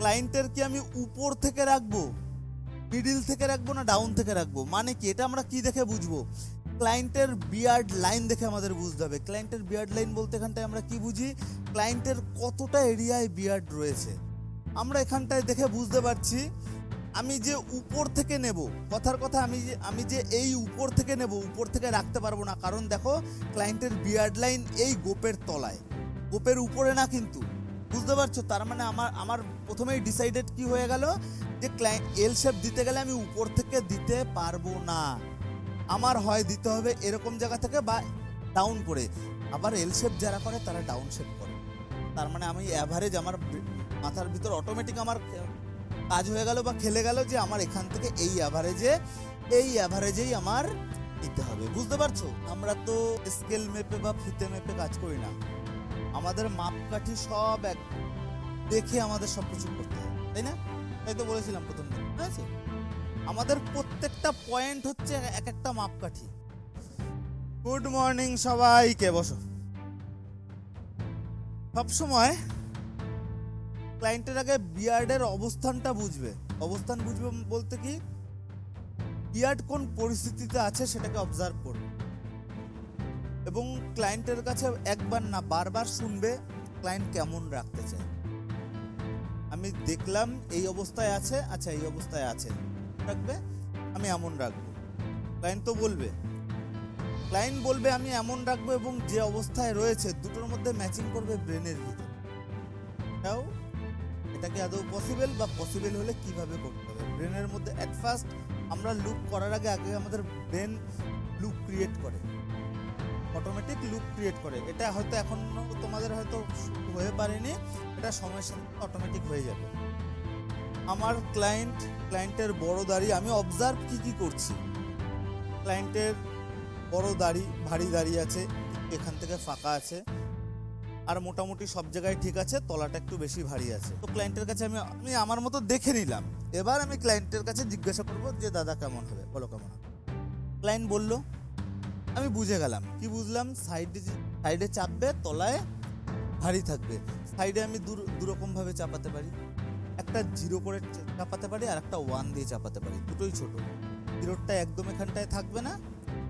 ক্লায়েন্টের কি আমি উপর থেকে রাখব? মিডিল থেকে রাখব না ডাউন থেকে রাখব? মানে কি? এটা আমরা কি দেখে বুঝব? ক্লায়েন্টের বিয়ার্ড লাইন দেখে আমাদের বুঝতে হবে। ক্লায়েন্টের বিয়ার্ড লাইন বলতে এখানটায় আমরা কি বুঝি? ক্লায়েন্টের কতটা এরিয়ায় বিয়ার্ড রয়েছে? আমরা এখানটায় দেখে বুঝতে পারছি, আমি যে উপর থেকে নেব, কথার কথা আমি যে আমি যে এই উপর থেকে নেব, উপর থেকে রাখতে পারব না। কারণ দেখো ক্লায়েন্টের বিয়ার্ড লাইন এই গোপের তলায়। গোপের উপরে না কিন্তু। বুঝতে পারছ? তার মানে আমার আমার প্রথমেই ডিসাইডেড কি হয়ে গেল? যে এল শেপ দিতে গেলে আমি উপর থেকে দিতে পারব না। আমার হয় দিতে হবে এরকম জায়গা থেকে বা ডাউন করে। আবার এল শেপ যারা করে, তারা ডাউন শেপ করে। তার মানে আমি অ্যাভারেজ আমার মাথার ভিতর অটোমেটিক আমার কাজ হয়ে গেল বা খেলে গেল যে আমার এখান থেকে এই অ্যাভারেজে এই অ্যাভারেজেই আমার দিতে হবে। বুঝতে পারছ? আমরা তো স্কেল মেপে বা ফিতে মেপে কাজ করি না। আমাদের মাপকাঠি সব এক দেখে আমাদের সব কিছু করতে হয়, তাই না? তাই তো বলেছিলাম প্রথম দিন ঠিক আছে? আমাদের প্রত্যেকটা পয়েন্ট হচ্ছে এক একটা মাপকাঠি। গুড মর্নিং সবাইকে, বসো। সবসময় ক্লায়েন্টের আগে বিয়ার্ডের অবস্থানটা বুঝবে। অবস্থান বুঝবে বলতে কি বিয়ার্ড কোন পরিস্থিতিতে আছে সেটাকে অবজার্ভ করবে। এবং ক্লায়েন্টের কাছে একবার না বারবার শুনবে ক্লায়েন্ট কেমন রাখতে চায় আমি দেখলাম এই অবস্থায় আছে আচ্ছা এই অবস্থায় আছে, রাখবে, আমি এমন রাখব। ক্লায়েন্ট তো বলবে। ক্লায়েন্ট বলবে, আমি এমন রাখব এবং যে অবস্থায় রয়েছে, দুটোর মধ্যে ম্যাচিং করবে ব্রেনের ভিতরে। এটাও এটাকে আদৌ পসিবল বা পসিবল হলে কীভাবে করতে হবে? ব্রেনের মধ্যে অ্যাট ফার্স্ট আমরা লুক করার আগে আগে আমাদের ব্রেন লুক ক্রিয়েট করে। অটোমেটিক লুক ক্রিয়েট করে। এটা হয়তো এখন তোমাদের হয়তো হয়ে পারেনি, এটা সময়ের সাথে অটোমেটিক হয়ে যাবে। আমার ক্লায়েন্ট ক্লায়েন্টের বড় দাড়ি, আমি অবজার্ভ কি কি করছি? ক্লায়েন্টের বড় দাড়ি, ভারী দাড়ি আছে, এখান থেকে ফাঁকা আছে, আর মোটামুটি সব জায়গায় ঠিক আছে, তলাটা একটু বেশি ভারী আছে। তো ক্লায়েন্টের কাছে আমি আমি আমার মতো দেখে নিলাম। এবার আমি ক্লায়েন্টের কাছে জিজ্ঞাসা করব যে, দাদা কেমন হবে? বলো কেমন হবে। ক্লায়েন্ট বলল আমি বুঝে গেলাম। কি বুঝলাম? সাইডে সাইডে চাপবে, তলায় ভারী থাকবে। সাইডে আমি দু দুরকমভাবে চাপাতে পারি। একটা জিরো করে চাপাতে পারি আর একটা ওয়ান দিয়ে চাপাতে পারি। দুটোই ছোট। জিরোটা একদম এখানটায় থাকবে না।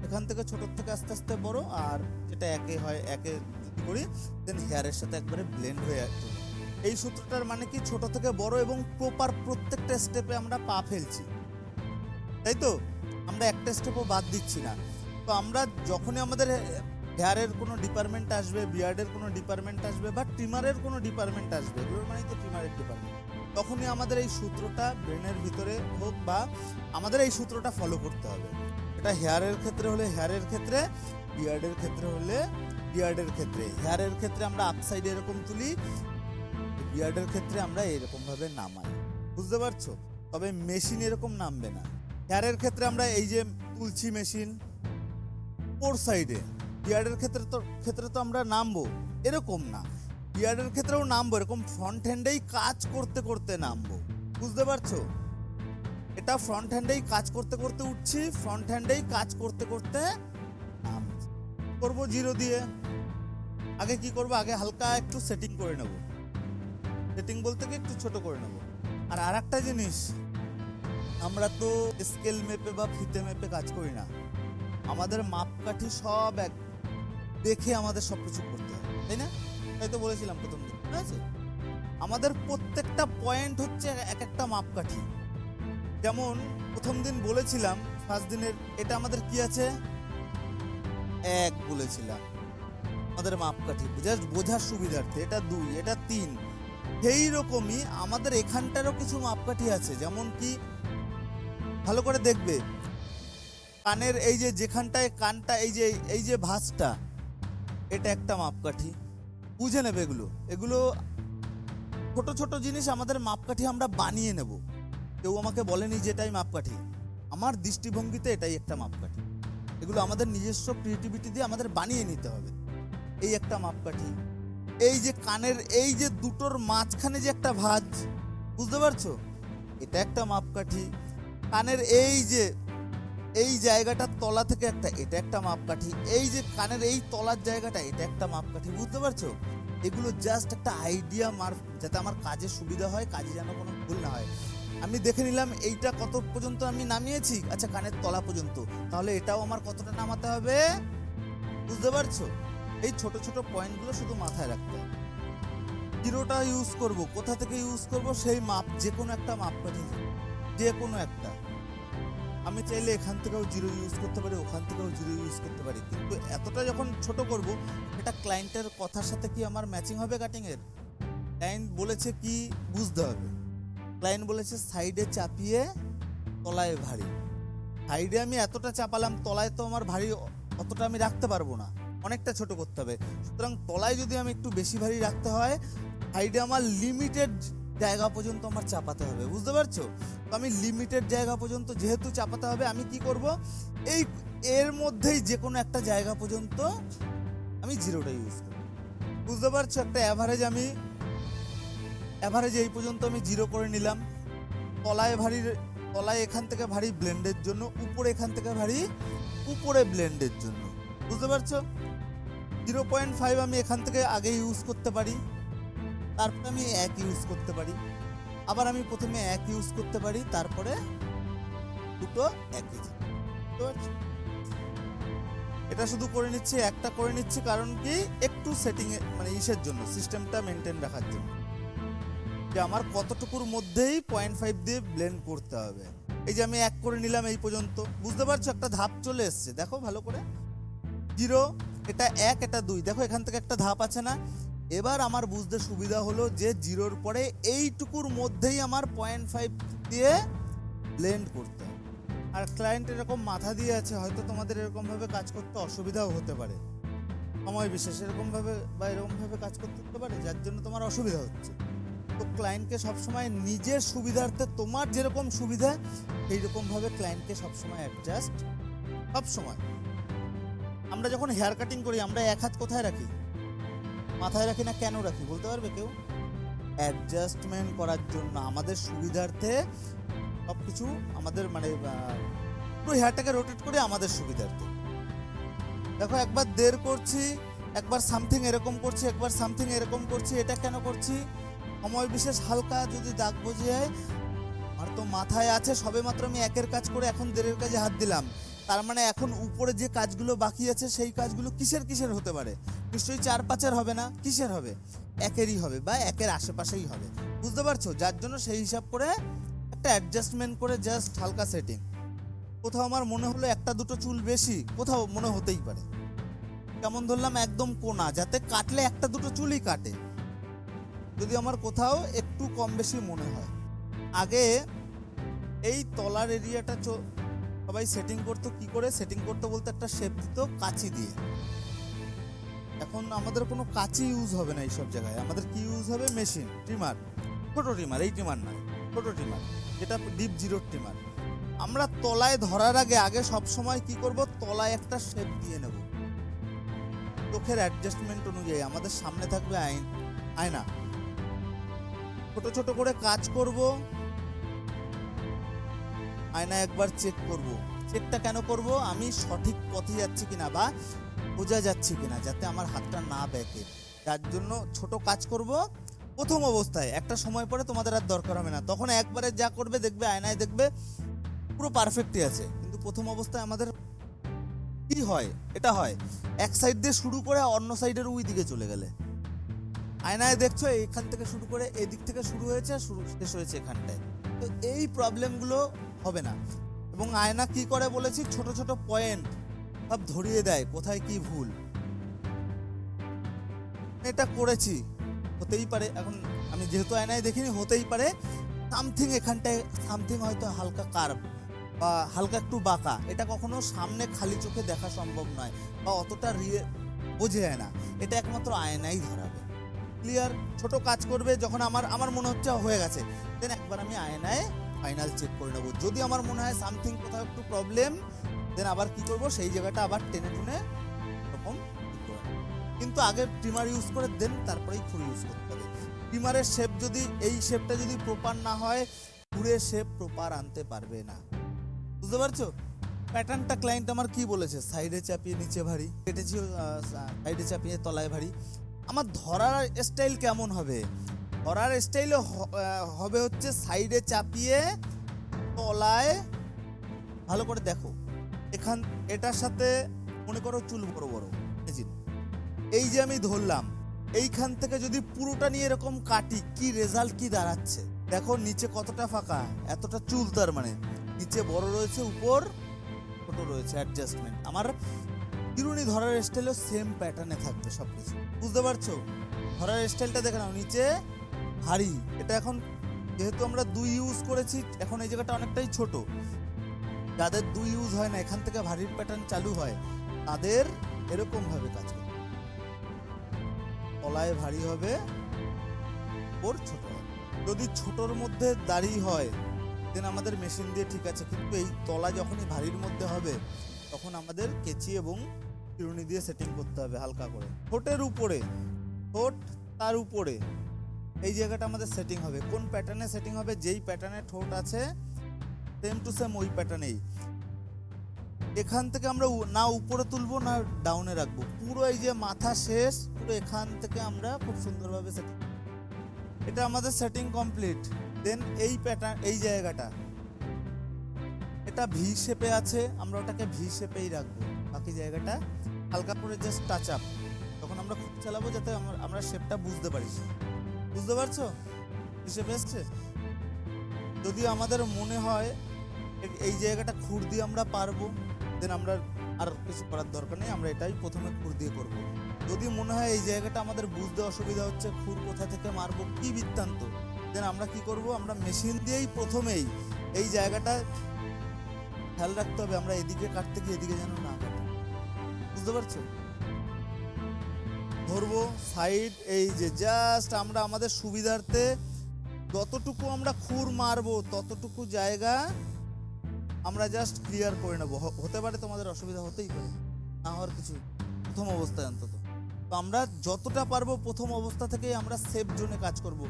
এখান থেকে ছোটোর থেকে আস্তে আস্তে বড় আর যেটা একে হয়, একে করি দেন হেয়ারের সাথে একবারে ব্লেন্ড হয়ে আসবে। এই সূত্রটার মানে কি? ছোট থেকে বড় এবং প্রপার প্রত্যেকটা স্টেপে আমরা পা ফেলছি। তাই তো? আমরা একটা স্টেপও বাদ দিচ্ছি না। তো আমরা যখনই আমাদের হেয়ারের কোনো ডিপার্টমেন্ট আসবে বিয়ার্ডের কোনো ডিপার্টমেন্ট আসবে বা ট্রিমারের কোনো ডিপার্টমেন্ট আসবে, এগুলোর মানেই তো ট্রিমারের ডিপার্টমেন্ট তখনই আমাদের এই সূত্রটা ব্রেনের ভিতরে হোক বা আমাদের এই সূত্রটা ফলো করতে হবে। এটা হেয়ারের ক্ষেত্রে হলে হেয়ারের ক্ষেত্রে বিয়ার্ডের ক্ষেত্রে হলে বিয়ার্ডের ক্ষেত্রে, হেয়ারের ক্ষেত্রে আমরা আপসাইড এরকম তুলি বিয়ার্ডের ক্ষেত্রে আমরা এরকমভাবে নামাই, বুঝতে পারছ? তবে মেশিন এরকম নামবে না, হেয়ারের ক্ষেত্রে আমরা এই যে তুলছি মেশিন ফোর সাইডে। বিয়ার্ডের ক্ষেত্রে তো ক্ষেত্রে তো আমরা নামবো। এরকম না। বিয়ার্ডের ক্ষেত্রেও নামবো। এরকম ফ্রন্ট হ্যান্ডেই কাজ করতে করতে নামবো। বুঝতে পারছ? এটা ফ্রন্ট হ্যান্ডেই কাজ করতে করতে উঠছি। ফ্রন্ট হ্যান্ডেই কাজ করতে করতে নামছি। করব জিরো দিয়ে? আগে কি করব? আগে হালকা একটু সেটিং করে নেব। সেটিং বলতে কি একটু ছোট করে নেব। আর আর একটা জিনিস, আমরা তো স্কেল মেপে বা ফিতে মেপে কাজ করি না। আমাদের মাপকাঠি সব এক দেখে আমাদের সব কিছু করতে হয়, তাই না? তাই তো বলেছিলাম প্রথম দিন, ঠিক আছে? আমাদের প্রত্যেকটা পয়েন্ট হচ্ছে এক একটা মাপকাঠি। যেমন প্রথম দিন বলেছিলাম ফার্স্ট দিনের এটা আমাদের কি আছে? এক বলেছিলাম। আমাদের মাপকাঠি জাস্ট বোঝার সুবিধার্থে, এটা দুই, এটা তিন। সেই রকমই আমাদের এখানটারও কিছু মাপকাঠি আছে, যেমন কি, ভালো করে দেখবে কানের এই যে যেখানটায় কানটা, এই যে এই যে ভাঁজটা, এটা একটা মাপকাঠি। বুঝে নেবে এগুলো। এগুলো ছোট ছোট জিনিস আমাদের মাপকাঠি আমরা বানিয়ে নেব। কেউ আমাকে বলেনি যে এটাই মাপকাঠি। আমার দৃষ্টিভঙ্গিতে এটাই একটা মাপকাঠি। এগুলো আমাদের নিজস্ব ক্রিয়েটিভিটি দিয়ে আমাদের বানিয়ে নিতে হবে। এই একটা মাপকাঠি। এই যে কানের, এই যে দুটোর মাঝখানে যে একটা ভাঁজ, বুঝতে পারছ? এটা একটা মাপকাঠি। কানের এই যে এই জায়গাটার তলা থেকে একটা, এটা একটা মাপকাঠি। এই যে কানের এই তলার জায়গাটা, এটা একটা মাপকাঠি, বুঝতে পারছ? এগুলো জাস্ট একটা আইডিয়া মার, যাতে আমার কাজে সুবিধা হয়, কাজে যেন কোনো ভুল না হয়। আমি দেখে নিলাম এইটা কত পর্যন্ত আমি নামিয়েছি। আচ্ছা কানের তলা পর্যন্ত। তাহলে এটাও আমার কতটা নামাতে হবে? বুঝতে পারছ? এই ছোট ছোট পয়েন্টগুলো শুধু মাথায় রাখতে হবে। জিরোটা ইউজ করব, কোথা থেকে ইউজ করব? সেই মাপ যে কোনো একটা মাপ কাঠি যে কোনো একটা। আমি চাইলে এখান থেকেও জিরো ইউজ করতে পারি, ওখান থেকেও জিরো ইউজ করতে পারি। কিন্তু এতটা যখন ছোট করব এটা ক্লায়েন্টের কথার সাথে কি আমার ম্যাচিং হবে কাটিংয়ের ক্লায়েন্ট বলেছে কি বুঝতে হবে। ক্লায়েন্ট বলেছে সাইডে চাপিয়ে তলায় ভারী। সাইডে আমি এতটা চাপালাম, তলায় তো আমার ভারী অতটা আমি রাখতে পারব না। অনেকটা ছোট করতে হবে। সুতরাং তলায় যদি আমি একটু বেশি ভারী রাখতে হয় সাইডে আমার লিমিটেড জায়গা পর্যন্ত আমার চাপাতে হবে, বুঝতে পারছ? তো আমি লিমিটেড জায়গা পর্যন্ত যেহেতু চাপাতে হবে, আমি কি করব? এই, এর মধ্যেই যে কোনো একটা জায়গা পর্যন্ত আমি জিরোটা ইউজ করব। বুঝতে পারছ? একটা অ্যাভারেজ আমি অ্যাভারেজ এই পর্যন্ত আমি জিরো করে নিলাম। তলায় ভারী, তলায় এখান থেকে ভারী ব্লেন্ডের জন্য, উপরে এখান থেকে ভারী, উপরে ব্লেন্ডের জন্য। বুঝতে পারছ? জিরো পয়েন্ট ফাইভ আমি এখান থেকে আগে ইউজ করতে পারি। তারপরে আমি এক ইউজ করতে পারি। আবার আমি প্রথমে এক ইউজ করতে পারি, তারপরে দুটো একই বুঝতে এটা শুধু করে নিচ্ছি, একটা করে নিচ্ছি, কারণ কি একটু সেটিং মানে ইসের জন্য সিস্টেমটা মেনটেন রাখার জন্য। যে আমার কতটুকুর মধ্যেই পয়েন্ট ফাইভ দিয়ে ব্লেন্ড করতে হবে। এই যে আমি এক করে নিলাম এই পর্যন্ত। বুঝতে পারছ? একটা ধাপ চলে এসছে। দেখো ভালো করে। জিরো এটা এক, এটা দুই। দেখো এখান থেকে একটা ধাপ আছে না? এবার আমার বুঝতে সুবিধা হলো যে জিরোর পরে এইটুকুর মধ্যেই আমার পয়েন্ট ফাইভ দিয়ে ব্লেন্ড করতে আর ক্লায়েন্ট এরকম মাথা দিয়ে আছে, হয়তো তোমাদের এরকমভাবে কাজ করতে অসুবিধাও হতে পারে। সময় বিশেষ এরকমভাবে বা এরকমভাবে কাজ করতে হতে পারে, যার জন্য তোমার অসুবিধা হচ্ছে। তো ক্লায়েন্টকে সবসময় নিজের সুবিধার্থে, তোমার যেরকম সুবিধা সেই রকমভাবে ক্লায়েন্টকে সবসময় অ্যাডজাস্ট সবসময়। আমরা যখন হেয়ার কাটিং করি, আমরা এক হাত কোথায় রাখি? মাথায় রাখি না, কেন রাখি? বলতে পারবে কেউ? অ্যাডজাস্টমেন্ট করার জন্য আমাদের সুবিধার্থে সব কিছু আমাদের মানে পুরো হেয়ারটাকে রোটেট করে আমাদের সুবিধার্থে। দেখো, একবার দের করছি, একবার সামথিং এরকম করছি, একবার সামথিং এরকম করছি, এটা কেন করছি? সময় বিশেষ হালকা যদি দাগ বুঝে যায় আর তো মাথায় আছে সবে মাত্র আমি একের কাজ করে এখন দেড়ের কাজে হাত দিলাম। তার মানে এখন উপরে যে কাজগুলো বাকি আছে, সেই কাজগুলো কিসের কিসের হতে পারে? নিশ্চয়ই চার পাঁচের হবে না? কিসের হবে? একেরই হবে বা একের আশেপাশেই হবে। বুঝতে পারছ? যার জন্য সেই হিসাব করে একটা অ্যাডজাস্টমেন্ট করে জাস্ট হালকা সেটিং কোথাও আমার মনে হলো একটা দুটো চুল বেশি, কোথাও মনে হতেই পারে। কেমন ধরলাম একদম কোনা, যাতে কাটলে একটা দুটো চুলই কাটে। যদি আমার কোথাও একটু কম বেশি মনে হয়। আগে এই তলার এরিয়াটা সবাই সেটিং করতো, কি করে? সেটিং করতে বলতে একটা শেপ দিত কাঁচি দিয়ে। এখন আমাদের কোনো কাঁচি ইউজ হবে না এইসব জায়গায়। আমাদের কি ইউজ হবে? মেশিন ট্রিমার ছোট ট্রিমার এই ট্রিমার নয়, ছোট ট্রিমার যেটা ডিপ জিরো ট্রিমার আমরা তলায় ধরার আগে আগে সব সময় কি করব? তলায় একটা শেপ দিয়ে নেব। চোখের অ্যাডজাস্টমেন্ট অনুযায়ী, আমাদের সামনে থাকবে আইন আয়না। ছোট ছোট করে কাজ করব। আয়না একবার চেক করব। চেকটা কেন করব? আমি সঠিক পথে যাচ্ছি কিনা বা বোঝা যাচ্ছে কিনা যাতে আমার হাতটা না ব্যাকে। যার জন্য ছোট কাজ করব। প্রথম অবস্থায় একটা সময় পরে তোমাদের আর দরকার হবে না। তখন একবারে যা করবে দেখবে, আয়নায় দেখবে পুরো পারফেক্টই আছে। কিন্তু প্রথম অবস্থায় আমাদের কি হয়? এটা হয়, এক সাইড দিয়ে শুরু করে অন্য সাইডের ওই দিকে চলে গেলে। আয়নায় দেখছ এখান থেকে শুরু করে এদিক থেকে শুরু হয়েছে শুরু, শেষ হয়েছে এখানটায়। তো এই প্রবলেমগুলো হবে না। এবং আয়না কি করে বলেছি? ছোট ছোট পয়েন্ট সব ধরিয়ে দেয়, কোথায় কি ভুল। এটা করেছি, হতেই পারে। এখন আমি যেহেতু আয়নায় দেখিনি, হতেই পারে। সামথিং এখানটায়, সামথিং হয়তো হালকা কার্ভ বা হালকা একটু বাঁকা। এটা কখনো সামনে খালি চোখে দেখা সম্ভব নয় বা অতটা রিয়ে বোঝে যায় না। এটা একমাত্র আয়নাই ধরাবে। ক্লিয়ার ছোট কাজ করবে, যখন আমার আমার মনে হচ্ছে হয়ে গেছে। দেন একবার আমি আয়নায় ফাইনাল চেক করে নেব। যদি আমার মনে হয় সামথিং কোথাও একটু প্রবলেম দেন আবার কি করব? সেই জায়গাটা আবার টেনে টুনে এরকম। কিন্তু আগে ট্রিমার ইউজ করে দেন তারপরেই খুর ইউজ করতে হবে। ট্রিমারের শেপ যদি, এই শেপটা যদি প্রপার না হয় খুরের শেপ প্রপার আনতে পারবে না। বুঝতে পারছ? প্যাটার্নটা ক্লায়েন্ট আমার কি বলেছে? সাইডে চাপিয়ে, নিচে ভারী। কেটেছি সাইডে চাপিয়ে, তলায় ভারী। আমার ধরার স্টাইল কেমন হবে? ধরার স্টাইল হবে হচ্ছে সাইডে চাপিয়ে তলায় ভালো করে দেখো। এখান, এটার সাথে মনে করো চুল বড় বড়, এই যে। আমি ধরলাম, এইখান থেকে যদি পুরোটা নিয়ে এরকম কাটি, কি রেজাল্ট কি দাঁড়াচ্ছে? দেখো নিচে কতটা ফাঁকা, এতটা চুল তার মানে। নিচে বড় রয়েছে, উপর ছোট রয়েছে অ্যাডজাস্টমেন্ট আমার চিরুনি ধরার স্টাইলও সেম প্যাটার্নে থাকবে সব কিছু বুঝতে পারছ? ধরার স্টাইলটা দেখে নাও, নিচে ভারী। এটা এখন যেহেতু আমরা দুই ইউজ করেছি, এখন এই জায়গাটা অনেকটাই ছোট। যাদের দুই ইউজ হয় না, এখান থেকে ভারীর প্যাটার্ন চালু হয়, তাদের এরকম ভাবে কাজ করে তলায় ভারী হবে, ওর ছোট যদি ছোটর মধ্যে দাড়ি হয় দেন আমাদের মেশিন দিয়ে ঠিক আছে, কিন্তু এই তলা যখনই ভারীর মধ্যে হবে, তখন আমাদের কেচি এবং চিরুনি দিয়ে সেটিং করতে হবে হালকা করে। ঠোঁটের উপরে, ঠোঁট তার উপরে। এই জায়গাটা আমাদের সেটিং হবে। কোন প্যাটার্নে সেটিং হবে? যেই প্যাটার্নে ঠোঁট আছে সেম টু সেম ওই প্যাটার্নেই এখান থেকে আমরা না উপরে তুলবো, না ডাউনে রাখব। পুরো এই যে মাথা শেষ, পুরো এখান থেকে আমরা খুব সুন্দরভাবে সেটিং এটা আমাদের সেটিং কমপ্লিট দেন এই প্যাটার্ন এই জায়গাটা। এটা ভি শেপে আছে, আমরা ওটাকে ভি শেপেই রাখব। বাকি জায়গাটা হালকা করে জাস্ট টাচ আপ তখন আমরা খুব চালাবো যাতে আমরা- শেপটা বুঝতে পারি। বুঝতে পারছ? হিসেবে এসছে? যদি আমাদের মনে হয় এই জায়গাটা খুঁড় দিয়ে আমরা পারব দেন আমরা আর কিছু করার দরকার নেই, আমরা এটাই প্রথমে খুঁড় দিয়ে করব। যদি মনে হয় এই জায়গাটা আমাদের বুঝতে অসুবিধা হচ্ছে খুর কোথা থেকে মারবো, কি বৃত্তান্ত? দেন আমরা কি করব? আমরা মেশিন দিয়েই প্রথমেই এই জায়গাটা খেয়াল রাখতে হবে, আমরা এদিকে কাটতে গিয়ে এদিকে যেন না কাটি। বুঝতে পারছ? ধরবো সাইড এই যে জাস্ট আমরা আমাদের সুবিধার্থে যতটুকু আমরা খুর মারবো, ততটুকু জায়গা আমরা জাস্ট ক্লিয়ার করে নেব। হতে পারে তোমাদের অসুবিধা হতেই পারে, না হওয়ার কিছু প্রথম অবস্থায় অন্তত। তো আমরা যতটা পারব প্রথম অবস্থা থেকেই আমরা সেফ জোনে কাজ করব।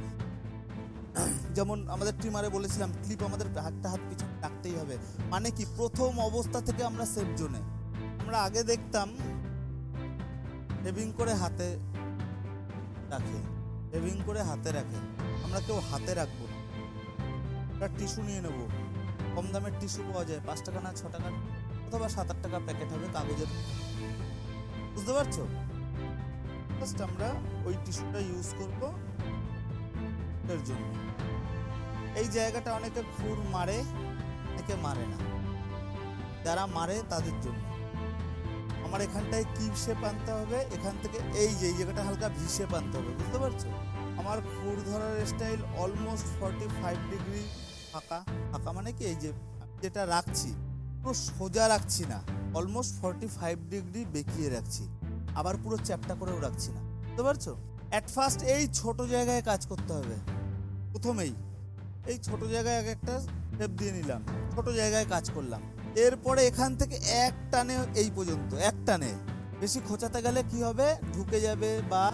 যেমন আমাদের ট্রিমারে বলেছিলাম ক্লিপ আমাদের হাতটা হাত পিছনে রাখতেই হবে। মানে কি? প্রথম অবস্থা থেকে আমরা সেফ জোনে আমরা আগে দেখতাম শেভিং করে হাতে রাখে। শেভিং করে হাতে রাখে। আমরা কেউ হাতে রাখব আমরা টিস্যু নিয়ে নেব। কম দামের টিস্যু পাওয়া যায়। পাঁচ টাকা না ছ টাকা অথবা সাত আট টাকা প্যাকেট হবে কাগজের বুঝতে পারছ? জাস্ট আমরা ওই টিস্যুটা ইউজ করব এর জন্য। এই জায়গাটা অনেকে খুর মারে, অনেকে মারে না। যারা মারে তাদের জন্য। আমার এখানটায় কি শেপ আনতে হবে? এখান থেকে এই যে, এই জায়গাটা হালকা ভি শেপ আনতে হবে, বুঝতে পারছ? আমার খুর ধরার style almost forty five degree ফাঁকা। ফাঁকা মানে কি? এই যে, যেটা রাখছি, পুরো সোজা রাখছি না অলমোস্ট ফর্টি ফাইভ ডিগ্রি বেঁকিয়ে রাখছি। আবার পুরো চ্যাপটা করেও রাখছি না, বুঝতে পারছ? অ্যাট ফার্স্ট এই ছোট জায়গায় কাজ করতে হবে, প্রথমেই। এই ছোট জায়গায় এক একটা স্টেপ দিয়ে নিলাম, ছোট জায়গায় কাজ করলাম। এরপরে এখান থেকে এক টানে এই পর্যন্ত, এক টানে। বেশি খোঁচাতে গেলে কি হবে? ঢুকে যাবে বা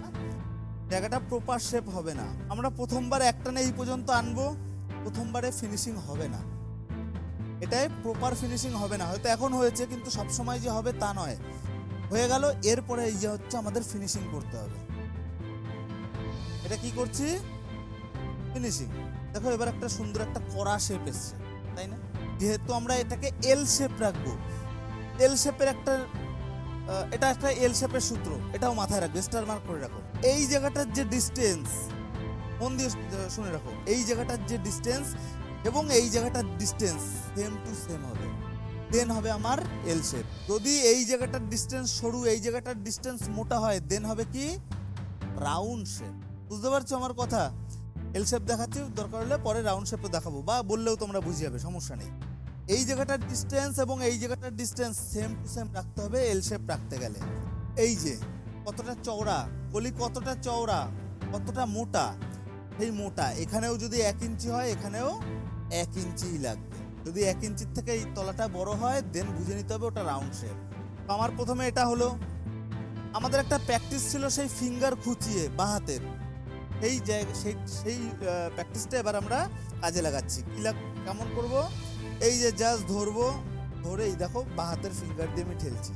জায়গাটা প্রপার শেপ হবে না। আমরা প্রথমবার এক টানে এই পর্যন্ত আনব, প্রথমবারে ফিনিশিং হবে না। এটাই প্রপার ফিনিশিং হবে না। হয়তো এখন হয়েছে, কিন্তু সব সময় যে হবে তা নয়। হয়ে গেল, এরপরে এই যে হচ্ছে আমাদের ফিনিশিং করতে হবে। এটা কি করছি? ফিনিশিং দেখো, এবার একটা সুন্দর একটা কড়া শেপ এসছে। যেহেতু আমরা এটাকে এল শেপ রাখব। এল শেপের একটা এটা একটা এল শেপের সূত্র, এটাও মাথায় রাখবে স্টার মার্ক করে রাখো। এই জায়গাটার যে ডিস্টেন্স মন দিয়ে শুনে রাখো, এই জায়গাটার যে ডিস্টেন্স এবং এই জায়গাটার ডিস্টেন্স সেম টু সেম হবে। দেন হবে আমার এল শেপ যদি এই জায়গাটার ডিস্টেন্স সরু, এই জায়গাটার ডিস্টেন্স মোটা হয় দেন হবে কি? রাউন্ড শেপ বুঝতে পারছ আমার কথা? এল শেপ দেখাচ্ছি, দরকার হলে পরে রাউন্ড শেপে দেখাবো, বা বললেও তোমরা বুঝে যাবে, সমস্যা নেই। এই জায়গাটার ডিস্টেন্স এবং এই জায়গাটার ডিস্টেন্স সেম টু সেম রাখতে হবে এল শেপ রাখতে গেলে। এই যে, কতটা চওড়া কলি কতটা চওড়া, কতটা মোটা, সেই মোটা, এখানেও যদি এক ইঞ্চি হয়, এখানেও এক ইঞ্চিই লাগবে। যদি এক ইঞ্চির থেকে এই তলাটা বড় হয় দেন বুঝে নিতে হবে ওটা রাউন্ড শেপ আমার প্রথমে এটা হলো, আমাদের একটা প্র্যাকটিস ছিল সেই ফিঙ্গার খুঁচিয়ে, বা হাতের। সেই জায়গা, সেই সেই প্র্যাকটিসটা এবার আমরা কাজে লাগাচ্ছি। কি লাগ, কেমন করব? এই যে জাস্ট ধরবো ধরে এই দেখো বা হাতের ফিঙ্গার দিয়ে আমি ঠেলছি।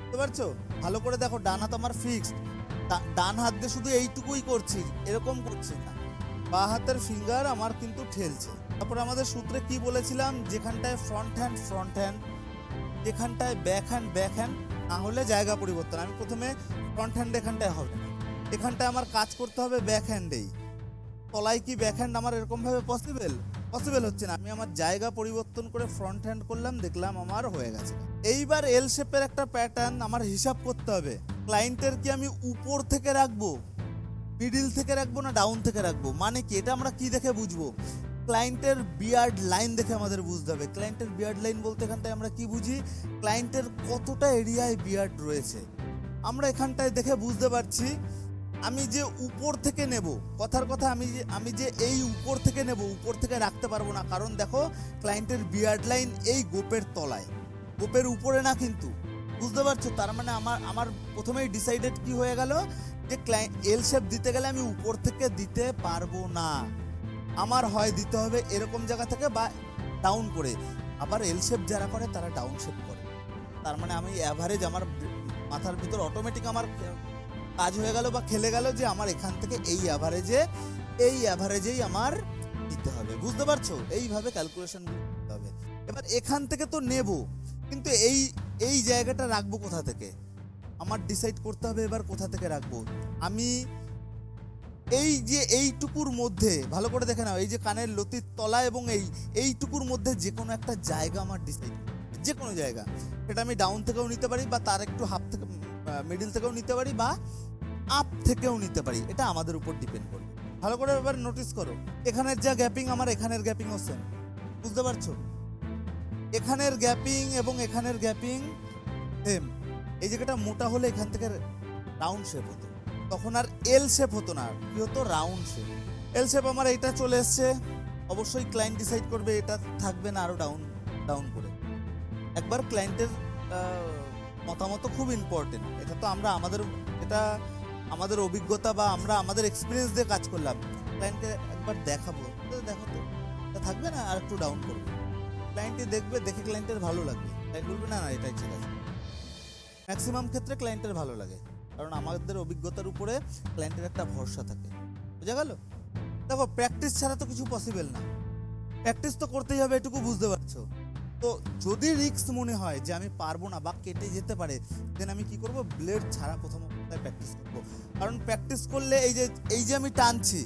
বুঝতে পারছ? ভালো করে দেখো, ডান হাত আমার ফিক্সড ডান হাত দিয়ে শুধু এইটুকুই করছি, এরকম করছি না। বা হাতের ফিঙ্গার আমার কিন্তু ঠেলছে। তারপর আমাদের সূত্রে কি বলেছিলাম? যেখানটায় ফ্রন্ট হ্যান্ড ফ্রন্ট হ্যান্ড যেখানটায় ব্যাক হ্যান্ড ব্যাক হ্যান্ড না হলে জায়গা পরিবর্তন। আমি প্রথমে ফ্রন্ট হ্যান্ড এখানটায় হবে। এখানটায় আমার কাজ করতে হবে ব্যাক হ্যান্ডেই তলায় কি ব্যাক হ্যান্ড আমার এরকম ভাবে পসিবল পসিবল হচ্ছে না। আমি আমার জায়গা পরিবর্তন করে ফ্রন্ট হ্যান্ড করলাম, দেখলাম আমার হয়ে গেছে। এইবার এল শেপের একটা প্যাটার্ন আমার হিসাব করতে হবে। ক্লায়েন্টের কি আমি উপর থেকে রাখব? মিডিল থেকে রাখব না ডাউন থেকে রাখব? মানে কি? এটা আমরা কি দেখে বুঝব? ক্লায়েন্টের বিয়ার্ড লাইন দেখে আমাদের বুঝতে হবে। ক্লায়েন্টের বিয়ার্ড লাইন বলতে এখানটায় আমরা কি বুঝি? ক্লায়েন্টের কতটা এরিয়ায় বিয়ার্ড রয়েছে? আমরা এখানটায় দেখে বুঝতে পারছি আমি যে উপর থেকে নেব, কথার কথা আমি যে আমি যে এই উপর থেকে নেব, উপর থেকে রাখতে পারব না। কারণ দেখো ক্লায়েন্টের বিয়ার্ড লাইন এই গোপের তলায়। গোপের উপরে না কিন্তু। বুঝতে পারছ? তার মানে আমার আমার প্রথমেই ডিসাইডেড কি হয়ে গেল? যে ক্লায়েন্ট এল শেপ দিতে গেলে আমি উপর থেকে দিতে পারব না। আমার হয় দিতে হবে এরকম জায়গা থেকে বা ডাউন করে। আবার এল শেপ যারা করে, তারা ডাউন শেপ করে। তার মানে আমি অ্যাভারেজ আমার মাথার ভিতর অটোমেটিক আমার কাজ হয়ে গেল বা খেলে গেল যে আমার এখান থেকে এই অ্যাভারেজে এই অ্যাভারেজেই আমার দিতে হবে। বুঝতে পারছ? এইভাবে ক্যালকুলেশন করতে হবে। এবার এখান থেকে তো নেব, কিন্তু এই এই জায়গাটা রাখব কোথা থেকে? আমার ডিসাইড করতে হবে এবার কোথা থেকে রাখব। আমি এই যে এইটুকুর মধ্যে, ভালো করে দেখে নাও, এই যে কানের লতির তলা এবং এই, এইটুকুর মধ্যে যে কোনো একটা জায়গা আমার ডিসাইড যে কোনো জায়গা। সেটা আমি ডাউন থেকেও নিতে পারি বা তার একটু হাফ থেকে মিডিল থেকেও নিতে পারি বা আপ থেকেও নিতে পারি, এটা আমাদের উপর ডিপেন্ড করবে ভালো করে এবার নোটিস করো, এখানের যা গ্যাপিং আমার এখানের গ্যাপিংও সেম বুঝতে পারছ? এখানের গ্যাপিং এবং এখানের গ্যাপিং সেম এই জায়গাটা মোটা হলে এখান থেকে রাউন্ড শেপ হতো। তখন আর এল শেপ হতো না কি হতো? রাউন্ড শেপ এল শেপ আমার এইটা চলে এসছে। অবশ্যই ক্লায়েন্ট ডিসাইড করবে, এটা থাকবে না আরও ডাউন ডাউন করে। একবার ক্লায়েন্টের মতামত খুব ইম্পর্টেন্ট এটা তো আমরা আমাদের, এটা আমাদের অভিজ্ঞতা বা আমরা আমাদের এক্সপিরিয়েন্স দিয়ে কাজ করলাম। ক্লায়েন্টকে একবার দেখাবো। তো দেখো তো থাকবে না? আর একটু ডাউন করবে ক্লায়েন্টে দেখবে, দেখে ক্লায়েন্টের ভালো লাগবে। ক্লায়েন্ট বলবে, না না, এটাই ঠিক আছে। ম্যাক্সিমাম ক্ষেত্রে ক্লায়েন্টের ভালো লাগে। কারণ আমাদের অভিজ্ঞতার উপরে ক্লায়েন্টের একটা ভরসা থাকে। বোঝা গেল? দেখো প্র্যাকটিস ছাড়া তো কিছু পসিবল না। প্র্যাকটিস তো করতেই হবে, এটুকু বুঝতে পারছ? তো যদি রিস্ক মনে হয় যে আমি পারব না বা কেটে যেতে পারে দেন আমি কি করব? ব্লেড ছাড়া প্রথম অবস্থায় প্র্যাকটিস করব। কারণ প্র্যাকটিস করলে এই যে এই যে আমি টানছি,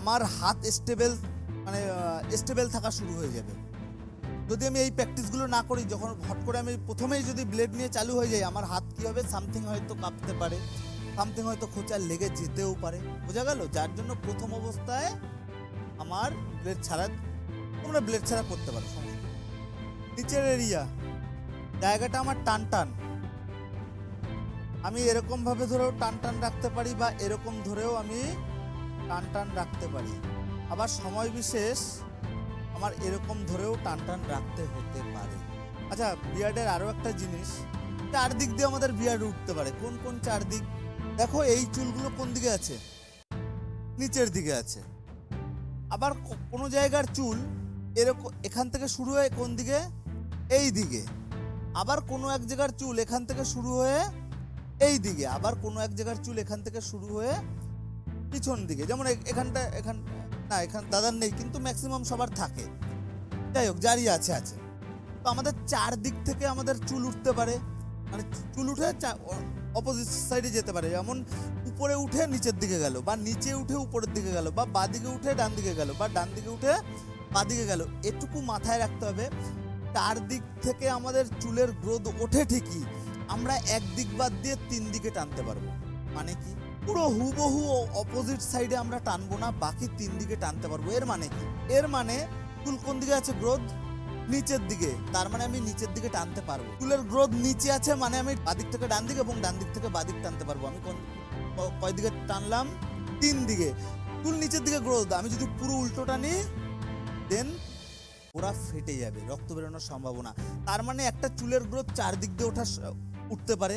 আমার হাত স্টেবেল মানে স্টেবেল থাকা শুরু হয়ে যাবে। যদি আমি এই প্র্যাকটিসগুলো না করি, যখন হট করে আমি প্রথমেই যদি ব্লেড নিয়ে চালু হয়ে যাই, আমার হাত কি হবে? সামথিং হয়তো কাঁপতে পারে। সামথিং হয়তো খোঁচা লেগে যেতেও পারে। বোঝা গেল? যার জন্য প্রথম অবস্থায় আমার ব্লেড ছাড়া, তোমরা ব্লেড ছাড়া করতে পারো, সমস্যা। নিচের এরিয়া জায়গাটা আমার টান টান আমি এরকম ভাবে ধরেও টান টান রাখতে পারি বা এরকম ধরেও আমি টান টান রাখতে পারি। আবার সময় বিশেষ আমার এরকম ধরেও টান টান রাখতে হতে পারে। আচ্ছা বিয়ার্ডের আরও একটা জিনিস। চারদিক দিয়ে আমাদের বিয়ার্ড উঠতে পারে। কোন কোন চারদিক? দেখো, এই চুলগুলো কোন দিকে আছে? নিচের দিকে আছে। আবার কোনো জায়গার চুল এরকম, এখান থেকে শুরু হয়ে কোন দিকে? এই দিকে। আবার কোনো এক জায়গার চুল এখান থেকে শুরু হয়ে এই দিকে, আবার কোনো এক জায়গার চুল এখান থেকে শুরু হয়ে পিছন দিকে। যেমন এখানটা, এখান, না, এখান দাদার নেই, কিন্তু ম্যাক্সিমাম সবার থাকে। যাই হোক জারি আছে আছে। তো আমাদের চার দিক থেকে আমাদের চুল উঠতে পারে। মানে চুল উঠে অপোজিট সাইডে যেতে পারে। যেমন উপরে উঠে নিচের দিকে গেল, বা নিচে উঠে উপরের দিকে গেল, বা বাঁ দিকে উঠে ডান দিকে গেল, বা ডান দিকে উঠে বাঁ দিকে গেল। এটুকু মাথায় রাখতে হবে চার দিক থেকে আমাদের চুলের গ্রোথ ওঠে ঠিকই। আমরা এক দিক বাদ দিয়ে তিন দিকে টানতে পারব। মানে কি? পুরো হুবহু অপোজিট সাইডে আমরা টানবো না, বাকি তিন দিকে টানতে পারব। এর মানে কি? এর মানে চুল কোন দিকে আছে? গ্রোথ নিচের দিকে। তার মানে আমি নিচের দিকে টানতে পারব। চুলের গ্রোথ নিচে আছে মানে আমি বাদিক থেকে ডান দিকে এবং ডান দিক থেকে বাদিক টানতে পারব। আমি কোন কয় দিকে টানলাম? তিন দিকে। চুল নিচের দিকে গ্রোথ আমি যদি পুরো উল্টো টানি দেন ওরা ফেটে যাবে, রক্ত বেরোনোর সম্ভাবনা। তার মানে একটা চুলের গ্রোথ চার দিক দিয়ে ওঠা উঠতে পারে।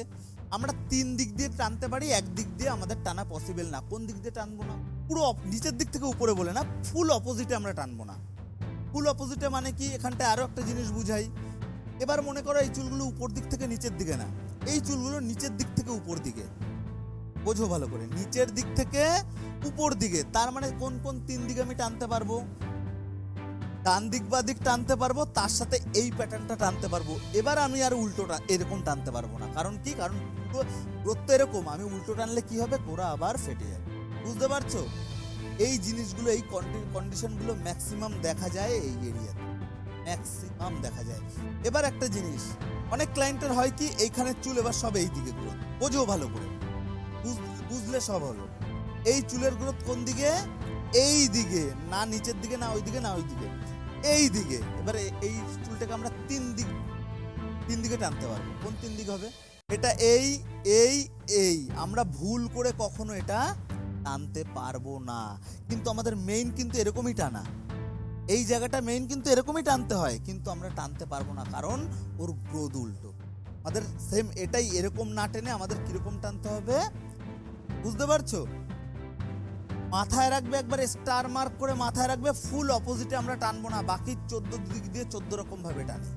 আমরা তিন দিক দিয়ে টানতে পারি, এক দিক দিয়ে আমাদের টানা পসিবল না। কোন দিক দিয়ে টানবো না? পুরো নিচের দিক থেকে উপরে বলে না ফুল অপোজিটে আমরা টানবো না। ফুল অপোজিটে মানে কি? এখানটায় আরও একটা জিনিস বুঝাই। এবার মনে করো এই চুলগুলো উপর দিক থেকে নিচের দিকে না। এই চুলগুলো নিচের দিক থেকে উপর দিকে। বোঝো ভালো করে, নিচের দিক থেকে উপর দিকে। তার মানে কোন কোন তিন দিকে আমি টানতে পারব? ডান দিক বা দিক টানতে পারব, তার সাথে এই প্যাটার্নটা টানতে পারব। এবার আমি আর উল্টোটা এরকম টানতে পারব না। কারণ কি? কারণ পুরো গ্রোথ তো এরকম, আমি উল্টো টানলে কি হবে? গোড়া আবার ফেটে যাবে। বুঝতে পারছ? এই জিনিসগুলো, এই কন্ডিশনগুলো ম্যাক্সিমাম দেখা যায় এই এরিয়াতে ম্যাক্সিমাম দেখা যায়। এবার একটা জিনিস, অনেক ক্লায়েন্টের হয় কি, এইখানে চুল এবার সব এই দিকে গ্রোথ বোঝো ভালো করে। বুঝ- বুঝলে সব হলো। এই চুলের গ্রোথ কোন দিকে? এই দিকে। না নিচের দিকে, না ওই দিকে, না ওই দিকে। এই দিকে এবারে এই চুলটাকে আমরা তিন দিক, তিন দিকে টানতে পারব। কোন তিন দিক হবে? এটা এই এই এই। আমরা ভুল করে কখনো এটা টানতে পারব না। কিন্তু আমাদের মেইন কিন্তু এরকমই টানা। এই জায়গাটা মেইন কিন্তু এরকমই টানতে হয়, কিন্তু আমরা টানতে পারব না কারণ ওর গ্রোথ উল্টো। আমাদের সেম এটাই এরকম না টেনে আমাদের কীরকম টানতে হবে? বুঝতে পারছ? মাথায় রাখবে একবার স্টার মার্ক করে মাথায় রাখবে ফুল অপোজিটে আমরা টানবো না, বাকি চোদ্দ দিক দিয়ে চোদ্দ রকম ভাবে টানি।